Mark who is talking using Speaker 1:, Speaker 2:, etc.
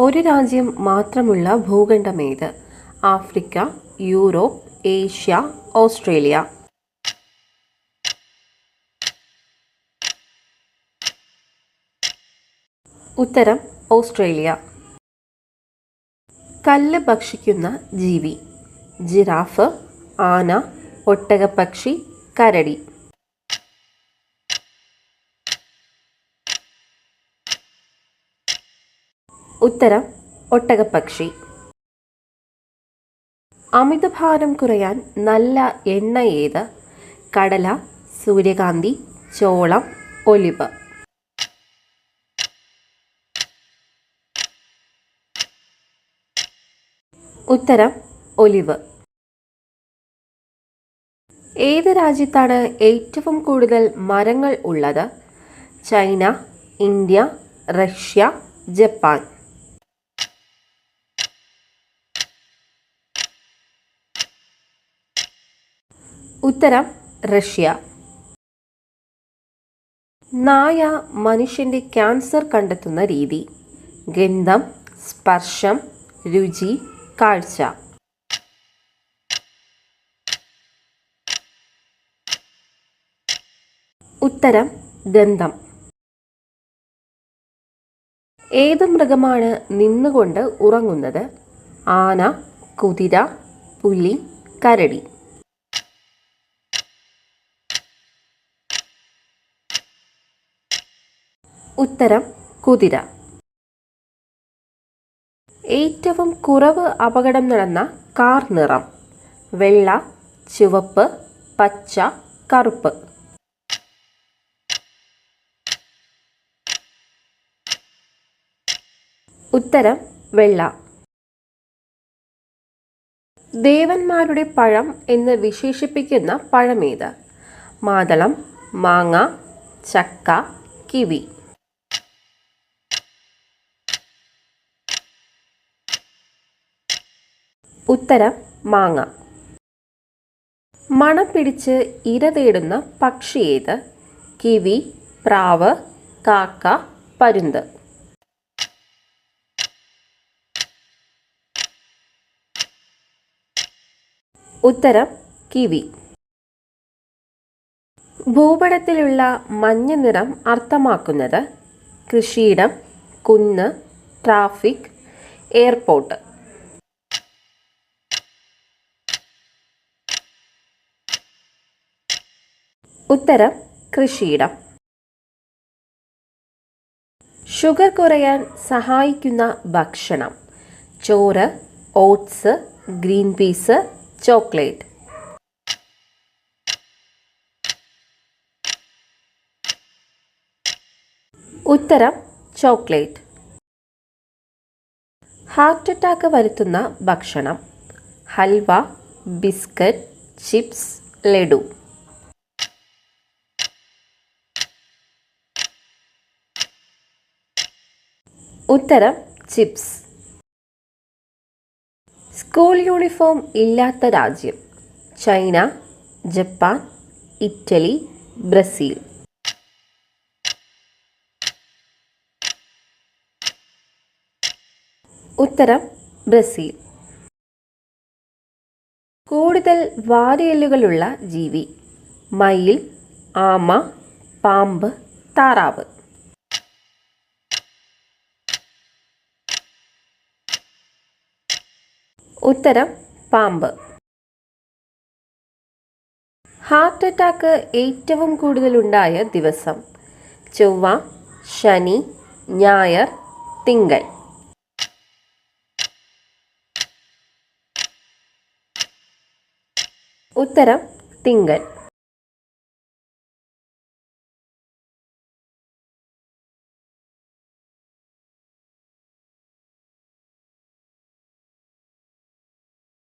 Speaker 1: ഒരു രാജ്യം മാത്രമുള്ള ഭൂഖണ്ഡമേത്? Africa Europe Asia Australia. ഉത്തരം ഓസ്ട്രേലിയ. കല്ല് ഭക്ഷിക്കുന്ന ജീവി. ജിറാഫ് ആന ഒട്ടകപ്പക്ഷി കരടി. ഉത്തരം ഒട്ടകപ്പക്ഷി. അമിതഭാരം കുറയാൻ നല്ല എണ്ണ ഏത്? കടല സൂര്യകാന്തി ചോളം ഒലിവ്. ഉത്തരം ഒലിവ്. ഏത് രാജ്യത്താണ് ഏറ്റവും കൂടുതൽ മരങ്ങൾ ഉള്ളത്? China India Russia Japan. ഉത്തരം റഷ്യ. നായ മനുഷ്യന്റെ ക്യാൻസർ കണ്ടെത്തുന്ന രീതി. ഗന്ധം സ്പർശം രുചി കാഴ്ച. ഉത്തരം ഗന്ധം. ഏത് മൃഗമാണ് നിന്നുകൊണ്ട് ഉറങ്ങുന്നത്? ആന കുതിര പുലി കരടി. ഉത്തരം കുതിര. ഏറ്റവും കുറവ് അപകടം നടന്ന കാർ നിറം. വെള്ള ചുവപ്പ് പച്ച കറുപ്പ്. ഉത്തരം വെള്ള. ദേവന്മാരുടെ പഴം എന്ന് വിശേഷിപ്പിക്കുന്ന പഴമേത്? മാതളം മാങ്ങ ചക്ക കിവി. ഉത്തരം മാങ്ങ. മണം പിടിച്ച് ഇര തേടുന്ന പക്ഷി ഏത്? കിവി പ്രാവ് കാക്ക പരുന്ത്. ഉത്തരം കിവി. ഭൂപടത്തിലുള്ള മഞ്ഞ നിറം അർത്ഥമാക്കുന്നത് കൃഷിയിടം കുന്ന് ട്രാഫിക് എയർപോർട്ട്. ഉത്തരം കൃഷിയിടം. ഷുഗർ കുറയാൻ സഹായിക്കുന്ന ഭക്ഷണം. ചോറ് ഓട്സ് ഗ്രീൻ പീസ് ചോക്ലേറ്റ്. ഉത്തരം ചോക്ലേറ്റ്. ഹാർട്ട് അറ്റാക്ക് വരുത്തുന്ന ഭക്ഷണം. Halwa biscuit chips laddu. ഉത്തരം ചിപ്സ്. സ്കൂൾ യൂണിഫോം ഇല്ലാത്ത രാജ്യം. China Japan Italy Brazil. ഉത്തരം ബ്രസീൽ. കൂടുതൽ വാരിയല്ലുകളുള്ള ജീവി. മയിൽ ആമ പാമ്പ് താറാവ്. ഉത്തരം പാമ്പ്. ഹാർട്ട് അറ്റാക്ക് ഏറ്റവും കൂടുതലുണ്ടായ ദിവസം. ചൊവ്വ ശനി ഞായർ തിങ്കൾ. ഉത്തരം തിങ്കൾ.